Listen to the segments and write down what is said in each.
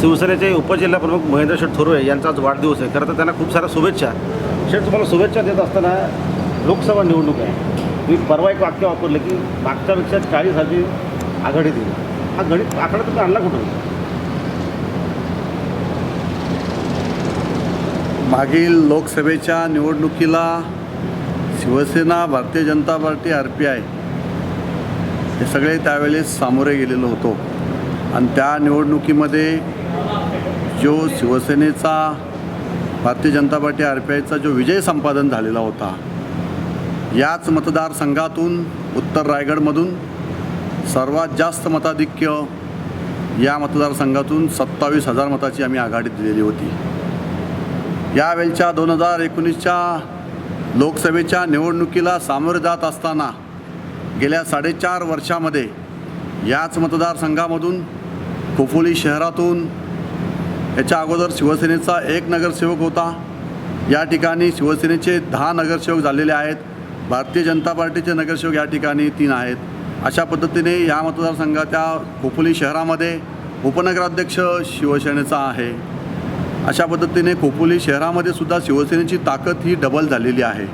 शिवसेनेचे उपजिल्हाप्रमुख महेंद्र शेठ थोरवे यांचा आज वाढदिवस आहे. खरं तर त्यांना खूप साऱ्या शुभेच्छा. शेठ तुम्हाला शुभेच्छा देत असताना लोकसभा निवडणूक आहे. मी परवा एक वाक्य वापरलं की मागच्यापेक्षा चाळीस हजार आघाडी दिली. हा गणित आकडा तुम्ही आणला कुठून? मागील लोकसभेच्या निवडणुकीला Shiv Sena Bharatiya Janata Party R P I हे सगळे त्यावेळेस सामोरे गेलेलो होतो. आणि त्या निवडणुकीमध्ये जो शिवसेनेचा भारतीय जनता पार्टी आर पी आयचा जो विजय संपादन झालेला होता याच मतदारसंघातून उत्तर रायगडमधून सर्वात जास्त मताधिक्य या मतदारसंघातून सत्तावीस हजार मताची आम्ही आघाडी दिलेली होती. यावेळच्या दोन हजार एकोणीसच्या लोकसभेच्या निवडणुकीला सामोरे जात असताना गेल्या साडेचार वर्षामध्ये याच मतदारसंघामधून खोपोली शहरातून याच्या अगोदर शिवसेनेचा एक नगरसेवक होता. या ठिकाणी शिवसेनेचे दहा नगरसेवक झालेले आहेत. भारतीय जनता पार्टीचे नगरसेवक या ठिकाणी तीन आहेत. अशा पद्धतीने या मतदारसंघाच्या खोपोली शहरामध्ये उपनगराध्यक्ष शिवसेनेचा आहे. अशा पद्धतीने खोपोली शहरामध्ये सुद्धा शिवसेनेची ताकद ही डबल झालेली आहे.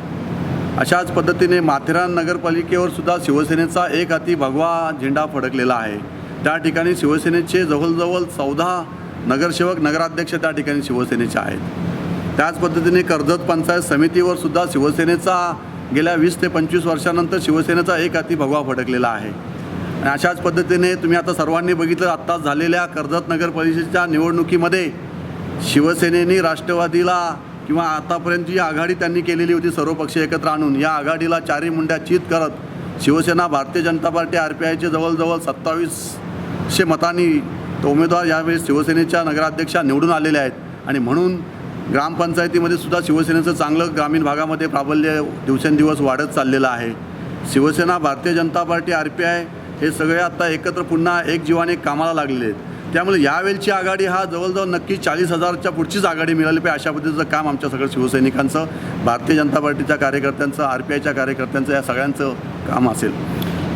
अशाच पद्धतीने माथेरान नगरपालिकेवर सुद्धा शिवसेनेचा एक हाती भगवा झेंडा फडकलेला आहे. त्या ठिकाणी शिवसेनेचे जवळजवळ चौदा नगरसेवक नगराध्यक्ष त्या ठिकाणी शिवसेनेचे आहेत. त्याच पद्धतीने कर्जत पंचायत समितीवर सुद्धा शिवसेनेचा गेल्या वीस ते पंचवीस वर्षानंतर शिवसेनेचा एक हाती भगवा फडकलेला आहे. आणि अशाच पद्धतीने तुम्ही आता सर्वांनी बघितलं आत्ताच झालेल्या कर्जत नगर परिषदेच्या निवडणुकीमध्ये शिवसेनेने राष्ट्रवादीला किंवा आतापर्यंत जी आघाडी त्यांनी केलेली होती सर्व पक्ष एकत्र आणून या आघाडीला चारी मुंड्या चित करत Shiv Sena Bharatiya Janata party R P आयचे जवळजवळ सत्तावीसशे मतांनी तो उमेदवार यावेळी शिवसेनेच्या नगराध्यक्षा निवडून आलेले आहेत. आणि म्हणून ग्रामपंचायतीमध्ये सुद्धा शिवसेनेचं चांगलं ग्रामीण भागामध्ये प्राबल्य दिवसेंदिवस वाढत चाललेलं आहे. Shiv Sena Bharatiya Janata Party R P I हे सगळे आता एकत्र पुन्हा एक जीवाने कामाला लागलेले आहेत. त्यामुळे यावेळची आघाडी हा जवळजवळ नक्की चाळीस हजारच्या पुढचीच आघाडी मिळाली पाहिजे अशा पद्धतीचं काम आमच्या सगळं शिवसैनिकांचं भारतीय जनता पार्टीच्या कार्यकर्त्यांचं आर पी आयच्या कार्यकर्त्यांचं या सगळ्यांचं काम असेल.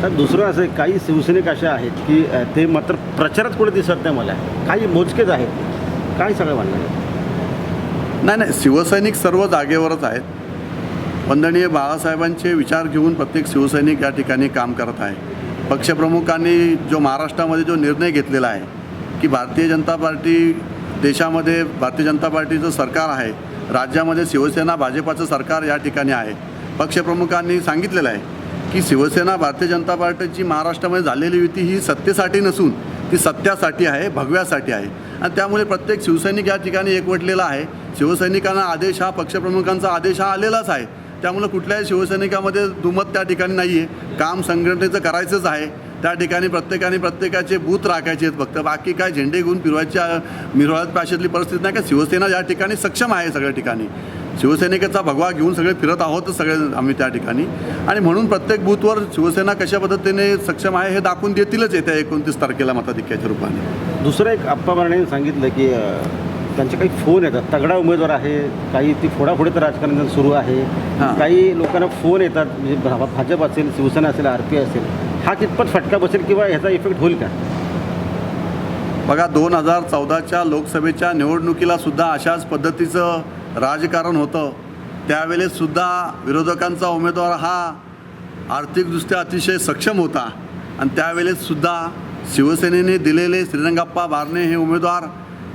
तर दुसरं असं काही शिवसैनिक असे आहेत की ते मात्र प्रचारात कुठे दिसत नाही मला. काही मोजकेच आहेत. काय सगळं म्हणणं नाही नाही शिवसैनिक सर्व जागेवरच आहेत. वंदनीय बाळासाहेबांचे विचार घेऊन प्रत्येक शिवसैनिक या ठिकाणी काम करत आहे. पक्षप्रमुखांनी जो महाराष्ट्रामध्ये जो निर्णय घेतलेला आहे की भारतीय जनता पार्टी देशामध्ये भारतीय जनता पार्टीचं सरकार आहे राज्यामध्ये शिवसेना भाजपाचं सरकार या ठिकाणी आहे. पक्षप्रमुखांनी सांगितलेलं आहे की शिवसेना भारतीय जनता पार्टीची महाराष्ट्रामध्ये झालेली युती ही सत्तेसाठी नसून ती सत्यासाठी आहे भगव्यासाठी आहे. आणि त्यामुळे प्रत्येक शिवसैनिक या ठिकाणी एकवटलेला आहे. शिवसैनिकांना आदेश हा पक्षप्रमुखांचा आदेश हा आलेलाच आहे. त्यामुळं कुठल्याही शिवसैनिकामध्ये दुमत त्या ठिकाणी नाही आहे काम संघटनेचं करायचंच आहे. त्या ठिकाणी प्रत्येकाने प्रत्येकाचे बूथ राखायचे आहेत फक्त. बाकी काय झेंडे घेऊन फिरवायच्या मिरवळ्यात पाशातली परिस्थिती नाही का? शिवसेना या ठिकाणी सक्षम आहे सगळ्या ठिकाणी. शिवसैनिकाचा भगवा घेऊन सगळे फिरत आहोत सगळे आम्ही त्या ठिकाणी. आणि म्हणून प्रत्येक बूथवर शिवसेना कशा पद्धतीने सक्षम आहे हे दाखवून देतीलच येत्या एकोणतीस तारखेला मताधिक्याच्या रूपाने. दुसरं एक आप्पा सांगितलं की त्यांचे काही फोन येतात. तगडा उमेदवार आहे. काही ती फोडाफोडीचं राजकारण त्यांचं सुरू आहे. हां. काही लोकांना फोन येतात. म्हणजे भा- भाजप असेल शिवसेना असेल आर पी असेल हा कितपत फटका बसेल किंवा ह्याचा इफेक्ट होईल का? बघा दोन हजार चौदाच्या लोकसभेच्या निवडणुकीला सुद्धा अशाच पद्धतीचं राजकारण होतं. त्यावेळेस सुद्धा विरोधकांचा उमेदवार हा आर्थिकदृष्ट्या अतिशय सक्षम होता. आणि त्यावेळेस सुद्धा शिवसेनेने दिलेले श्रीरंगाप्पा बारणे हे उमेदवार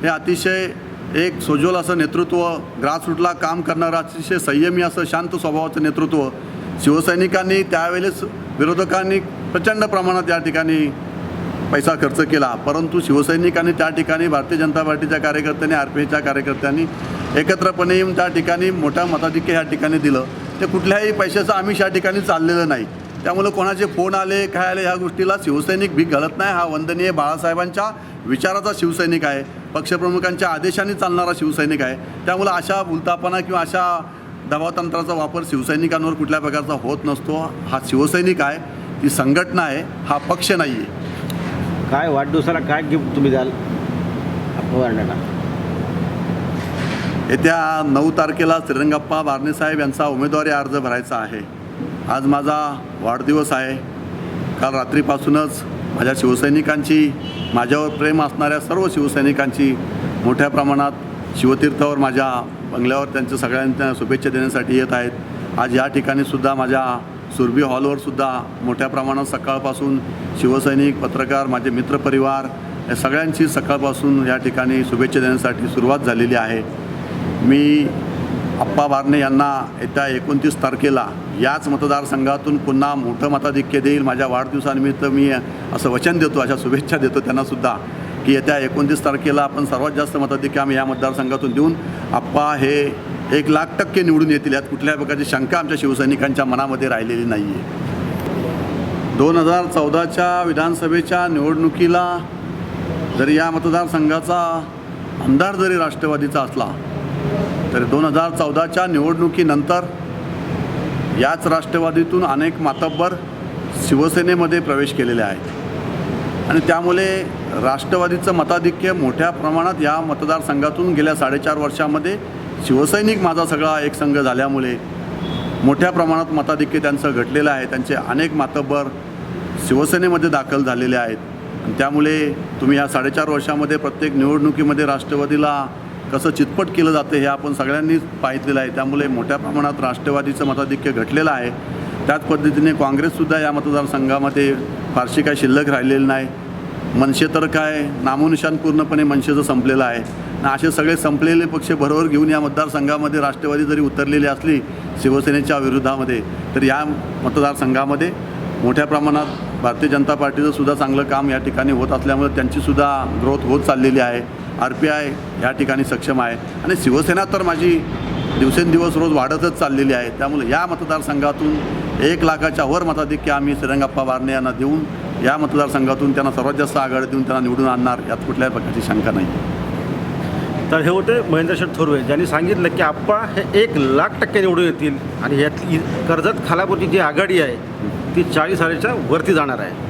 हे अतिशय एक सोजोल असं नेतृत्व ग्रासरूटला काम करणारं अतिशय संयमी असं शांत स्वभावाचं नेतृत्व शिवसैनिकांनी त्यावेळेस विरोधकांनी प्रचंड प्रमाणात या ठिकाणी पैसा खर्च केला. परंतु शिवसैनिकांनी त्या ठिकाणी भारतीय जनता पार्टीच्या कार्यकर्त्यांनी आर पी एच्या कार्यकर्त्यांनी एकत्रपणे येऊन त्या ठिकाणी मोठा मताधिक्य ह्या ठिकाणी दिलं. ते कुठल्याही पैशाचं आम्ही या ठिकाणी चाललेलं नाही. त्यामुळे कोणाचे फोन आले काय आले ह्या गोष्टीला शिवसैनिक भीक घालत नाही. हा वंदनीय बाळासाहेबांच्या विचाराचा शिवसैनिक आहे. पक्षप्रमुखांच्या आदेशाने चालणारा शिवसैनिक आहे. त्यामुळे अशा भूलतापणा किंवा अशा दबावतंत्राचा वापर शिवसैनिकांवर कुठल्या प्रकारचा होत नसतो. हा शिवसैनिक आहे. ती संघटना आहे. हा पक्ष नाही आहे काय वाढदिवसाला काय गिफ्ट तुम्ही द्याल? येत्या नऊ तारखेला श्रीरंगप्पा बारणेसाहेब यांचा उमेदवारी अर्ज भरायचा आहे. आज माझा वाढदिवस आहे. काल रात्रीपासूनच माझ्या शिवसैनिकांची माझ्यावर प्रेम असणाऱ्या सर्व शिवसैनिकांची मोठ्या प्रमाणात शिवतीर्थावर माझ्या बंगल्यावर त्यांच्या सगळ्यांच्या शुभेच्छा देण्यासाठी येत आहेत. आज या ठिकाणी सुद्धा माझ्या सुरभी हॉलवर सुद्धा मोठ्या प्रमाणात सकाळपासून शिवसैनिक पत्रकार माझे मित्रपरिवार या सगळ्यांची सकाळपासून या ठिकाणी शुभेच्छा देण्यासाठी सुरुवात झालेली आहे. मी अप्पा बारणे यांना येत्या एकोणतीस तारखेला याच मतदारसंघातून पुन्हा मोठं मताधिक्य देईल. माझ्या वाढदिवसानिमित्त मी असं वचन देतो अशा शुभेच्छा देतो त्यांनासुद्धा की येत्या एकोणतीस तारखेला आपण सर्वात जास्त मताधिक्य आम्ही या मतदारसंघातून देऊन आप्पा हे एक लाख टक्के निवडून येतील. यात कुठल्याही प्रकारची शंका आमच्या शिवसैनिकांच्या मनामध्ये राहिलेली नाही आहे दोन हजार चौदाच्या विधानसभेच्या निवडणुकीला जरी या मतदारसंघाचा आमदार जरी राष्ट्रवादीचा असला तर दोन हजार चौदाच्या निवडणुकीनंतर याच राष्ट्रवादीतून अनेक मातब्बर शिवसेनेमध्ये प्रवेश केलेले आहेत. आणि त्यामुळे राष्ट्रवादीचं मताधिक्य मोठ्या प्रमाणात या मतदारसंघातून गेल्या साडेचार वर्षामध्ये शिवसैनिक माझा सगळा एक संघ झाल्यामुळे मोठ्या प्रमाणात मताधिक्य त्यांचं घटलेलं आहे. त्यांचे अनेक मातब्बर शिवसेनेमध्ये दाखल झालेले आहेत. त्यामुळे तुम्ही या साडेचार वर्षामध्ये प्रत्येक निवडणुकीमध्ये राष्ट्रवादीला कसं चितपट केलं जातं हे आपण सगळ्यांनीच पाहितलेलं आहे. त्यामुळे मोठ्या प्रमाणात राष्ट्रवादीचं मताधिक्य घटलेलं आहे. त्याच पद्धतीने काँग्रेससुद्धा या मतदारसंघामध्ये फारशी काय शिल्लक राहिलेली नाही. मनसे तर काय नामोनिशान पूर्णपणे मनसेचं संपलेलं आहे. असे सगळे संपलेले पक्ष बरोबर घेऊन या मतदारसंघामध्ये राष्ट्रवादी जरी उतरलेली असली शिवसेनेच्या विरोधामध्ये तर या मतदारसंघामध्ये मोठ्या प्रमाणात भारतीय जनता पार्टीचं सुद्धा चांगलं काम या ठिकाणी होत असल्यामुळे त्यांचीसुद्धा ग्रोथ होत चाललेली आहे. आर पी आय या ठिकाणी सक्षम आहे. आणि शिवसेना तर माझी दिवसेंदिवस रोज वाढतच चाललेली आहे. त्यामुळे या मतदारसंघातून एक लाखाच्या वर मताधिक्य आम्ही श्रीरंगाप्पा बारणे यांना देऊन या मतदारसंघातून त्यांना सर्वात जास्त आघाडी देऊन त्यांना निवडून आणणार यात कुठल्याही प्रकारची शंका नाही. तर हे होते महेंद्रशेठ थोरवे. ज्यांनी सांगितलं की आप्पा हे एक लाख टक्के निवडून येतील आणि यातली कर्जत खालापूरची जी आघाडी आहे ती चाळीस हजारच्या वरती जाणार आहे.